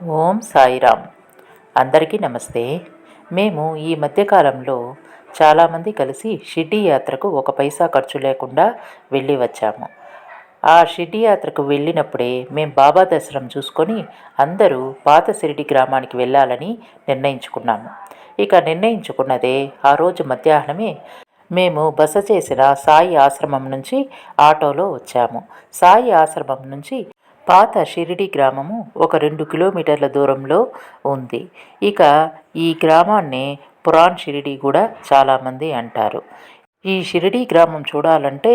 ఓం సాయిరామ్. అందరికీ నమస్తే. మేము ఈ మధ్యకాలంలో చాలామంది కలిసి షిర్డీ యాత్రకు ఒక పైసా ఖర్చు లేకుండా వెళ్ళి వచ్చాము. ఆ షిర్డీ యాత్రకు వెళ్ళినప్పుడే మేము బాబా దర్శనం చూసుకొని అందరూ పాత షిరిడి గ్రామానికి వెళ్ళాలని నిర్ణయించుకున్నాము. ఇక నిర్ణయించుకున్నదే ఆ రోజు మధ్యాహ్నమే మేము బస చేసిన సాయి ఆశ్రమం నుంచి ఆటోలో వచ్చాము. సాయి ఆశ్రమం నుంచి పాత షిరిడి గ్రామము ఒక రెండు కిలోమీటర్ల దూరంలో ఉంది. ఇక ఈ గ్రామాన్ని పురాణ్ షిరిడి కూడా చాలామంది అంటారు. ఈ షిరిడి గ్రామం చూడాలంటే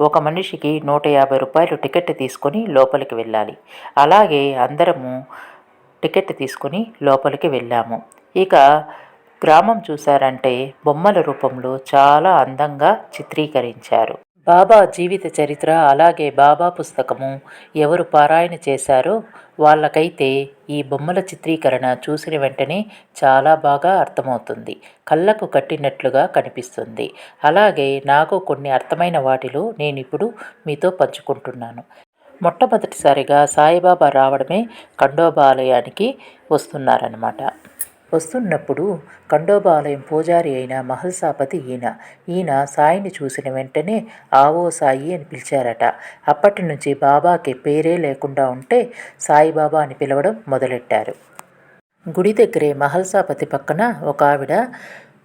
ఒక మనిషికి నూట యాభై రూపాయలు టికెట్ తీసుకొని లోపలికి వెళ్ళాలి. అలాగే అందరము టికెట్ తీసుకొని లోపలికి వెళ్ళాము. ఇక గ్రామం చూశారంటే బొమ్మల రూపంలో చాలా అందంగా చిత్రీకరించారు. బాబా జీవిత చరిత్ర అలాగే బాబా పుస్తకము ఎవరు పారాయణ చేశారో వాళ్ళకైతే ఈ బొమ్మల చిత్రీకరణ చూసిన వెంటనే చాలా బాగా అర్థమవుతుంది. కళ్ళకు కట్టినట్లుగా కనిపిస్తుంది. అలాగే నాకు కొన్ని అర్థమైన వాటిలో నేను ఇప్పుడు మీతో పంచుకుంటున్నాను. మొట్టమొదటిసారిగా సాయిబాబా రావడమే ఖండోబాలయానికి వస్తున్నారనమాట వస్తున్నప్పుడు ఖండోబాలయం పూజారి అయిన మహల్సాపతి ఈయన. ఈయన సాయిని చూసిన వెంటనే ఆవో సాయి అని పిలిచారట. అప్పటి నుంచి బాబాకి పేరే లేకుండా ఉంటే సాయిబాబా అని పిలవడం మొదలెట్టారు. గుడి దగ్గరే మహల్సాపతి పక్కన ఒక ఆవిడ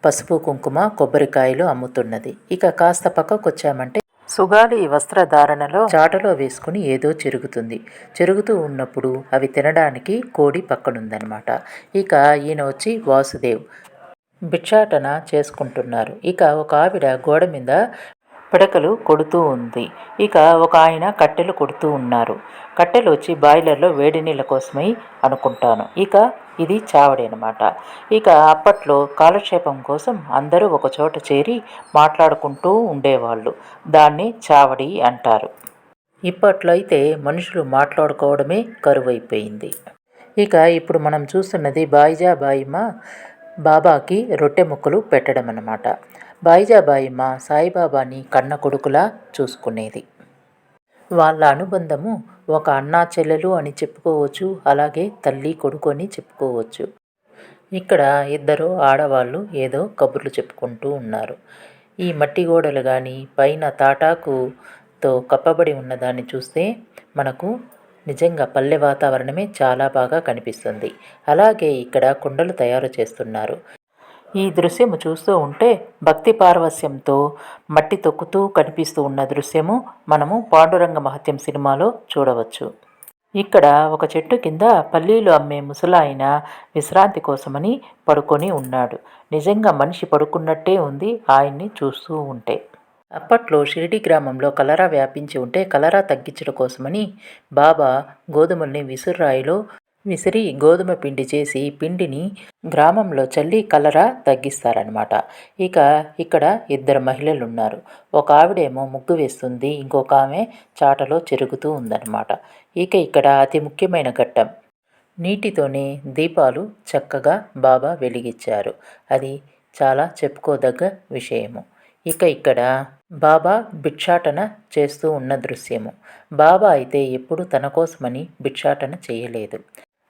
పసుపు కుంకుమ కొబ్బరికాయలు అమ్ముతున్నది. ఇక కాస్త పక్కకు వచ్చామంటే సుగాలి వస్త్రధారణలో చాటలో వేసుకుని ఏదో చెరుగుతుంది. చెరుగుతూ ఉన్నప్పుడు అవి తినడానికి కోడి పక్కనుందనమాట ఇక ఈయన వచ్చి వాసుదేవ్ భిక్షాటన చేసుకుంటున్నారు. ఇక ఒక ఆవిడ గోడ మీద పిడకలు కొడుతూ ఉంది. ఇక ఒక ఆయన కట్టెలు కొడుతూ ఉన్నారు. కట్టెలు వచ్చి బాయిలర్లో వేడి నీళ్ళ కోసమై అనుకుంటాను. ఇక ఇది చావడి అనమాట ఇక అప్పట్లో కాలక్షేపం కోసం అందరూ ఒక చోట చేరి మాట్లాడుకుంటూ ఉండేవాళ్ళు. దాన్ని చావడి అంటారు. ఇప్పట్లో అయితే మనుషులు మాట్లాడుకోవడమే కరువైపోయింది. ఇక ఇప్పుడు మనం చూస్తున్నది బాయిజా బాయిమ బాబాకి రొట్టె ముక్కలు పెట్టడం అన్నమాట బాయిజాబాయిమ్మ సాయిబాబాని కన్న కొడుకులా చూసుకునేది. వాళ్ళ అనుబంధము ఒక అన్నా చెల్లెలు అని చెప్పుకోవచ్చు అలాగే తల్లి కొడుకు అని చెప్పుకోవచ్చు. ఇక్కడ ఇద్దరు ఆడవాళ్ళు ఏదో కబుర్లు చెప్పుకుంటూ ఉన్నారు. ఈ మట్టి గోడలు కానీ పైన తాటాకుతో కప్పబడి ఉన్నదాన్ని చూస్తే మనకు నిజంగా పల్లె వాతావరణమే చాలా బాగా కనిపిస్తుంది. అలాగే ఇక్కడ కుండలు తయారు చేస్తున్నారు. ఈ దృశ్యము చూస్తూ ఉంటే భక్తి పారవస్యంతో మట్టి తొక్కుతూ కనిపిస్తూ ఉన్న దృశ్యము మనము పాండురంగ మహత్యం సినిమాలో చూడవచ్చు. ఇక్కడ ఒక చెట్టు కింద పల్లీలు అమ్మే ముసలాయన విశ్రాంతి కోసమని పడుకొని ఉన్నాడు. నిజంగా మనిషి పడుకున్నట్టే ఉంది ఆయన్ని చూస్తూ ఉంటే. అప్పట్లో షిరిడి గ్రామంలో కలరా వ్యాపించి ఉంటే కలరా తగ్గించడం కోసమని బాబా గోధుమల్ని విసురాయిలో విసిరి గోధుమ పిండి చేసి పిండిని గ్రామంలో చల్లి కలరా తగ్గిస్తారనమాట ఇక ఇక్కడ ఇద్దరు మహిళలు ఉన్నారు ఒక ఆవిడేమో ముగ్గు వేస్తుంది ఇంకొక ఆమె చాటలో చెరుగుతూ ఉందన్నమాట. ఇక ఇక్కడ అతి ముఖ్యమైన ఘట్టం. నీటితోనే దీపాలు చక్కగా బాబా వెలిగించారు. అది చాలా చెప్పుకోదగ్గ విషయము. ఇక ఇక్కడ బాబా భిక్షాటన చేస్తూ ఉన్న దృశ్యము. బాబా అయితే ఎప్పుడు తన కోసమని భిక్షాటన చేయలేదు.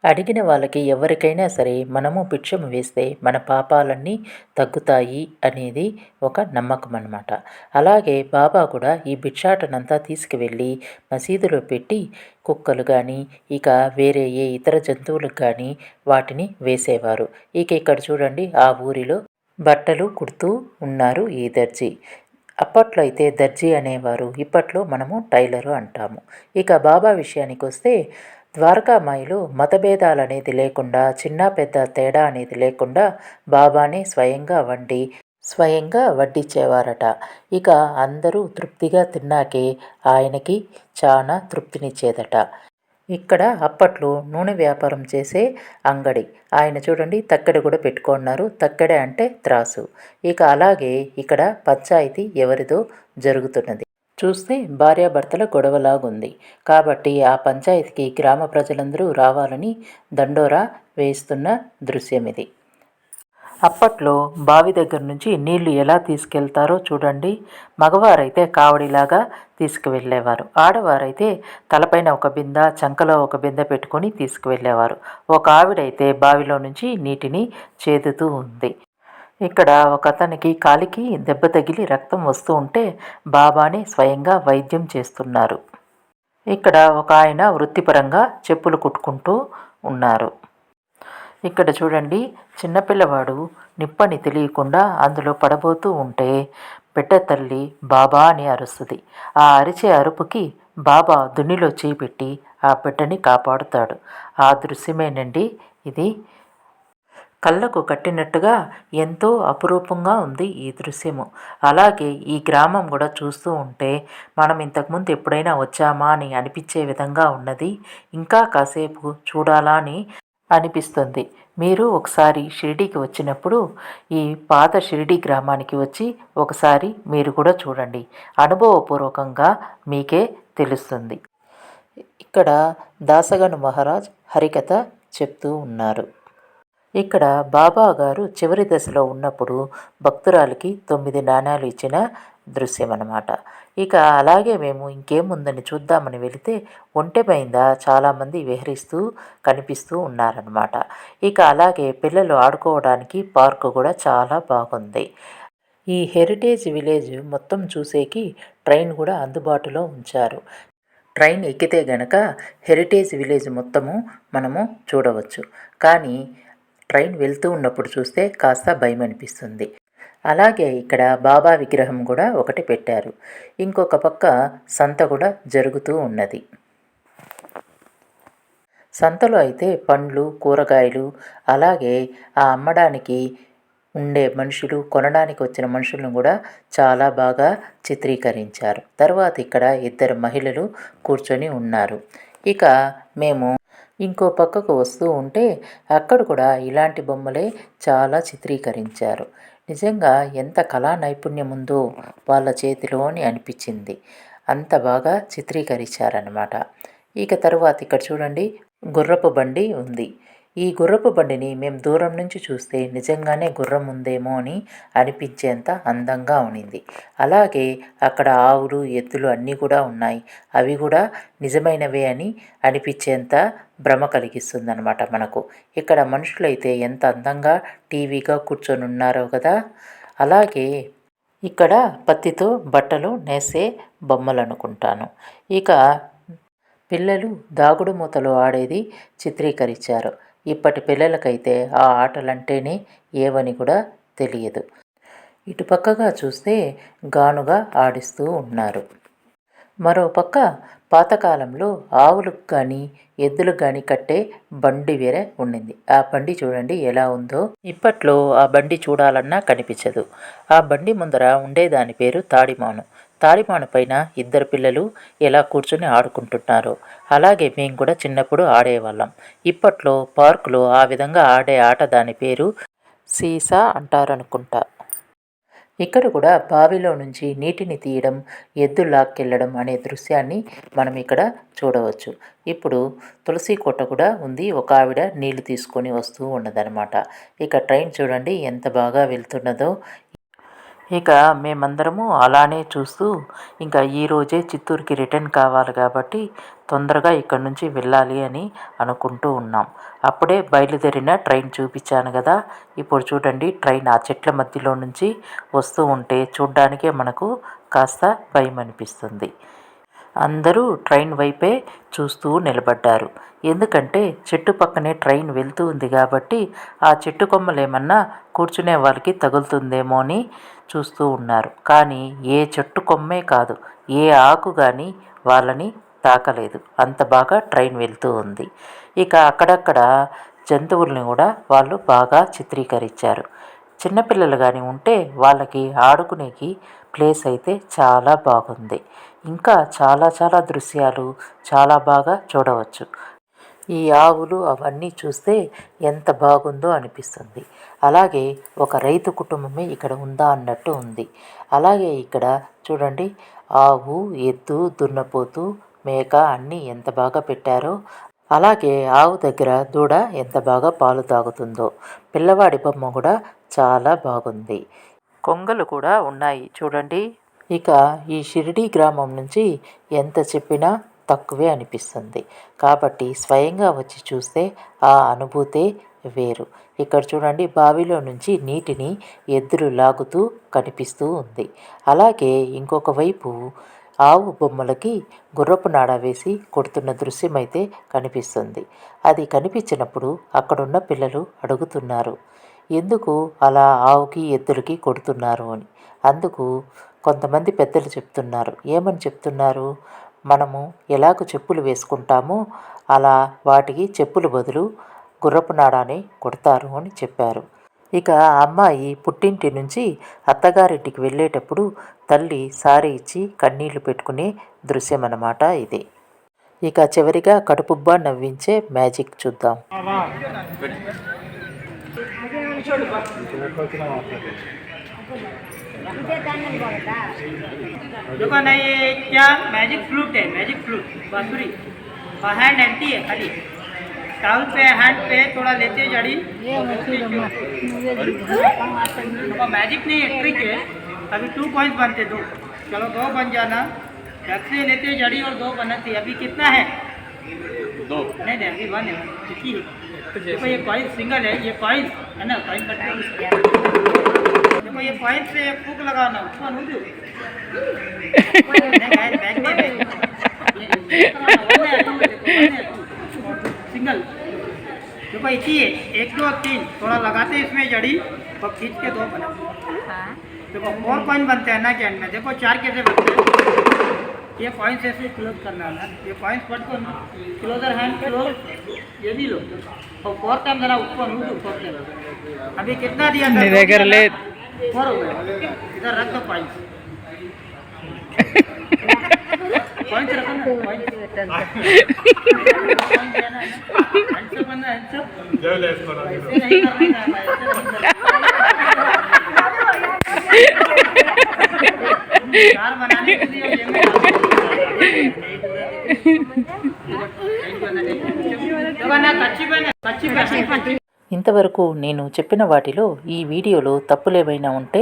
అడిగిన వాళ్ళకి ఎవరికైనా సరే మనము భిక్షము వేస్తే మన పాపాలన్నీ తగ్గుతాయి అనేది ఒక నమ్మకం అనమాట అలాగే బాబా కూడా ఈ భిక్షాటనంతా తీసుకువెళ్ళి మసీదులో పెట్టి కుక్కలు కానీ ఇక వేరే ఏ ఇతర జంతువులకు కానీ వాటిని వేసేవారు. ఇక ఇక్కడ చూడండి ఆ ఊరిలో బట్టలు కుడుతూ ఉన్నారు ఈ దర్జీ. అప్పట్లో అయితే దర్జీ అనేవారు ఇప్పట్లో మనము టైలరు అంటాము. ఇక బాబా విషయానికి వస్తే ద్వారకామాయిలు మతభేదాలు అనేది లేకుండా చిన్న పెద్ద తేడా అనేది లేకుండా బాబాని స్వయంగా వండి స్వయంగా వడ్డించేవారట. ఇక అందరూ తృప్తిగా తిన్నాకే ఆయనకి చాలా తృప్తినిచ్చేదట. ఇక్కడ అప్పట్లో నూనె వ్యాపారం చేసే అంగడి. ఆయన చూడండి తక్కెడ కూడా పెట్టుకున్నారు. తక్కెడ అంటే త్రాసు. ఇక అలాగే ఇక్కడ పంచాయతీ ఎవరిదో జరుగుతున్నది. చూస్తే భార్యాభర్తల గొడవలాగుంది. కాబట్టి ఆ పంచాయతీకి గ్రామ ప్రజలందరూ రావాలని దండోరా వేస్తున్న దృశ్యం ఇది అప్పట్లో బావి దగ్గర నుంచి నీళ్ళు ఎలా తీసుకెళ్తారో చూడండి. మగవారైతే కావడిలాగా తీసుకువెళ్ళేవారు. ఆడవారైతే తలపైన ఒక బింద చంకలో ఒక బింద పెట్టుకొని తీసుకువెళ్ళేవారు. ఒక ఆవిడైతే బావిలో నుంచి నీటిని చేదుతూ ఉంది. ఇక్కడ ఒక అతనికి కాలికి దెబ్బ తగిలి రక్తం వస్తూ ఉంటే బాబాని స్వయంగా వైద్యం చేస్తున్నారు. ఇక్కడ ఒక ఆయన వృత్తిపరంగా చెప్పులు కుట్టుకుంటూ ఉన్నారు. ఇక్కడ చూడండి చిన్నపిల్లవాడు నిప్పని తెలియకుండా అందులో పడబోతూ ఉంటే బిడ్డ తల్లి బాబా అని అరుస్తుంది. ఆ అరిచే అరుపుకి బాబా దున్నిలో చేపెట్టి ఆ బిడ్డని కాపాడుతాడు. ఆ దృశ్యమేనండి ఇది. కళ్ళకు కట్టినట్టుగా ఎంతో అపురూపంగా ఉంది ఈ దృశ్యము. అలాగే ఈ గ్రామం కూడా చూస్తూ ఉంటే మనం ఇంతకుముందు ఎప్పుడైనా వచ్చామా అని అనిపించే విధంగా ఉన్నది. ఇంకా కాసేపు చూడాలా అని అనిపిస్తుంది. మీరు ఒకసారి షిరిడీకి వచ్చినప్పుడు ఈ పాత షిరిడీ గ్రామానికి వచ్చి ఒకసారి మీరు కూడా చూడండి. అనుభవపూర్వకంగా మీకే తెలుస్తుంది. ఇక్కడ దాసగను మహారాజ్ హరికథ చెప్తూ ఉన్నారు. ఇక్కడ బాబా గారు చివరి దశలో ఉన్నప్పుడు భక్తురాలికి తొమ్మిది నాణ్యాలు ఇచ్చిన దృశ్యం అన్నమాట ఇక అలాగే మేము ఇంకేముందని చూద్దామని వెళితే ఒంటె పైంద చాలామంది విహరిస్తూ కనిపిస్తూ ఉన్నారనమాట ఇక అలాగే పిల్లలు ఆడుకోవడానికి పార్కు కూడా చాలా బాగుంది. ఈ హెరిటేజ్ విలేజ్ మొత్తం చూసేకి ట్రైన్ కూడా అందుబాటులో ఉంచారు. ట్రైన్ ఎక్కితే గనక హెరిటేజ్ విలేజ్ మొత్తము మనము చూడవచ్చు. కానీ ట్రైన్ వెళ్తూ ఉన్నప్పుడు చూస్తే కాస్త భయం అనిపిస్తుంది అలాగే ఇక్కడ బాబా విగ్రహం కూడా ఒకటి పెట్టారు. ఇంకొక పక్క సంత కూడా జరుగుతూ ఉన్నది. సంతలో అయితే పండ్లు కూరగాయలు అలాగే ఆ అమ్మడానికి ఉండే మనుషులు కొనడానికి వచ్చిన మనుషులను కూడా చాలా బాగా చిత్రీకరించారు. తర్వాత ఇక్కడ ఇద్దరు మహిళలు కూర్చొని ఉన్నారు. ఇక మేము ఇంకో పక్కకు వస్తూ ఉంటే అక్కడ కూడా ఇలాంటి బొమ్మలే చాలా చిత్రీకరించారు. నిజంగా ఎంత కళా నైపుణ్యం ఉందో వాళ్ళ చేతిలోని అనిపించింది. అంత బాగా చిత్రీకరించారనమాట ఇక తరువాత ఇక్కడ చూడండి గుర్రపు బండి ఉంది. ఈ గుర్రపు బండిని మేము దూరం నుంచి చూస్తే నిజంగానే గుర్రం ఉందేమో అని అనిపించేంత అందంగా ఉన్నింది అలాగే అక్కడ ఆవులు ఎద్దులు అన్నీ కూడా ఉన్నాయి. అవి కూడా నిజమైనవే అని అనిపించేంత భ్రమ కలిగిస్తుంది అనమాట మనకు. ఇక్కడ మనుషులైతే ఎంత అందంగా టీవీగా కూర్చొని ఉన్నారో కదా! అలాగే ఇక్కడ పత్తితో బట్టలు నేసే బొమ్మలు అనుకుంటాను ఇక పిల్లలు దాగుడు మూతలు ఆడేది చిత్రీకరించారు. ఇప్పటి పిల్లలకైతే ఆ ఆటలంటేనే ఏవని కూడా తెలియదు. ఇటుపక్కగా చూస్తే గానుగా ఆడిస్తూ ఉన్నారు. మరో పక్క పాతకాలంలో ఆవులకు కానీ ఎద్దులకు కానీ కట్టే బండి వేరే ఉండింది ఆ బండి చూడండి ఎలా ఉందో. ఇప్పట్లో ఆ బండి చూడాలన్నా కనిపించదు. ఆ బండి ముందర ఉండే దాని పేరు తాడిమాను. తాడిమాను పైన ఇద్దరు పిల్లలు ఎలా కూర్చొని ఆడుకుంటున్నారు అలాగే మేము కూడా చిన్నప్పుడు ఆడేవాళ్ళం. ఇప్పట్లో పార్కులో ఆ విధంగా ఆడే ఆట దాని పేరు సీసా అంటారనుకుంటా. ఇక్కడ కూడా బావిలో నుంచి నీటిని తీయడం ఎద్దు లాక్కెళ్ళడం అనే దృశ్యాన్ని మనం ఇక్కడ చూడవచ్చు. ఇప్పుడు తులసి కోట కూడా ఉంది. ఒక ఆవిడ నీళ్ళు తీసుకొని వస్తూ ఉన్నదనమాట ఇక ట్రైన్ చూడండి ఎంత బాగా వెళ్తున్నదో. ఇక మేమందరము అలానే చూస్తూ ఇంకా ఈరోజే చిత్తూరుకి రిటర్న్ కావాలి కాబట్టి తొందరగా ఇక్కడి నుంచి వెళ్ళాలి అని అనుకుంటూ ఉన్నాం. అప్పుడే బయలుదేరిన ట్రైన్ చూపించాను కదా. ఇప్పుడు చూడండి ట్రైన్ ఆ చెట్ల మధ్యలో నుంచి వస్తూ ఉంటే చూడ్డానికే మనకు కాస్త భయం అనిపిస్తుంది అందరూ ట్రైన్ వైపే చూస్తూ నిలబడ్డారు. ఎందుకంటే చెట్టు పక్కనే ట్రైన్ వెళ్తూ ఉంది కాబట్టి ఆ చెట్టు కొమ్మలు ఏమన్నా కూర్చునే వాళ్ళకి తగులుతుందేమో అని చూస్తూ ఉన్నారు. కానీ ఏ చెట్టు కొమ్మే కాదు ఏ ఆకు కానీ వాళ్ళని తాకలేదు. అంత బాగా ట్రైన్ వెళ్తూ ఉంది. ఇక అక్కడక్కడ జంతువుల్ని కూడా వాళ్ళు బాగా చిత్రీకరించారు. చిన్నపిల్లలు కానీ ఉంటే వాళ్ళకి ఆడుకునేకి ప్లేస్ అయితే చాలా బాగుంది. ఇంకా చాలా చాలా దృశ్యాలు చాలా బాగా చూడవచ్చు. ఈ ఆవులు అవన్నీ చూస్తే ఎంత బాగుందో అనిపిస్తుంది. అలాగే ఒక రైతు కుటుంబమే ఇక్కడ ఉందా అన్నట్టు ఉంది. అలాగే ఇక్కడ చూడండి ఆవు ఎద్దు దున్నపోతు మేక అన్నీ ఎంత బాగా పెట్టారో అలాగే ఆవు దగ్గర దూడ ఎంత బాగా పాలు తాగుతుందో పిల్లవాడి బొమ్మ కూడా చాలా బాగుంది. కొంగలు కూడా ఉన్నాయి చూడండి. ఇక ఈ షిరిడీ గ్రామం నుంచి ఎంత చెప్పినా తక్కువే అనిపిస్తుంది. కాబట్టి స్వయంగా వచ్చి చూస్తే ఆ అనుభూతే వేరు. ఇక్కడ చూడండి బావిలో నుంచి నీటిని ఎద్దులు లాగుతూ కనిపిస్తూ ఉంది. అలాగే ఇంకొక వైపు ఆవు బొమ్మలకి గుర్రపు నాడ వేసి కొడుతున్న దృశ్యం అయితే కనిపిస్తుంది. అది కనిపించినప్పుడు అక్కడున్న పిల్లలు అడుగుతున్నారు ఎందుకు అలా ఆవుకి ఎద్దులకి కొడుతున్నారు? అని. అందుకు కొంతమంది పెద్దలు చెప్తున్నారు. ఏమని చెప్తున్నారు? మనము ఎలాగ చెప్పులు వేసుకుంటామో? అలా వాటికి చెప్పులు బదులు గుర్రపు నాడాని కొడతారు అని చెప్పారు. ఇక ఆ అమ్మాయి పుట్టింటి నుంచి అత్తగారింటికి వెళ్ళేటప్పుడు తల్లి సారీ ఇచ్చి కన్నీళ్ళు పెట్టుకునే దృశ్యం అన్నమాట ఇది. ఇక చివరిగా కడుపుబ్బా నవ్వించే మ్యాజిక్ చూద్దాం. देखो ना ये क्या मैजिक फ्लूट है मैजिक फ्लूट बांसुरी। और हैंड एम्प्टी है खाली। टाउन पे हैंड पे थोड़ा लेते हैं जड़ी। देखो मैजिक नहीं है ट्रिक है। अभी टू पॉइंट बनते दो। चलो दो बन जाना। जब से लेते जड़ी और दो बनाती अभी कितना है? दो। नहीं नहीं अभी वन है। एक ही है। देखो ये कॉइन सिंगल है ये कॉइन है ना कॉइन देखो ये कॉइन से एक फूक लगाना उसको सिंगल देखो ही है एक दो तीन थोड़ा लगाते इसमें जड़ी और खींच के दो बना। देखो फोर कॉइन बनते हैं ना कैन में। देखो चार कैसे बनते हैं। ये कॉइन्स ऐसे क्लोज करना है ना। ये कॉइन्स पढ़ को क्लोजर हैंड क्लोज ये भी लो। और फोर टाइम जरा ऊपर हूँ फोर टाइम अभी कितना दिया था? दो બરોબર इधर रख दो पॉइंट पॉइंट रखो ना पॉइंट हैंडसम बंदा हैंडसम जय ले इसको ना ऐसे नहीं करना है चार बनाने के लिए ये मैं बना कच्ची बना कच्ची बना। ఇంతవరకు నేను చెప్పిన వాటిలో ఈ వీడియోలో తప్పులేమైనా ఉంటే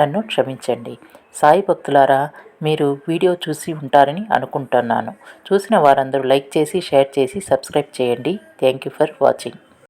నన్ను క్షమించండి. సాయి భక్తులారా మీరు వీడియో చూసి ఉంటారని అనుకుంటున్నాను. చూసిన వారందరూ లైక్ చేసి షేర్ చేసి సబ్స్క్రైబ్ చేయండి. Thank you for watching.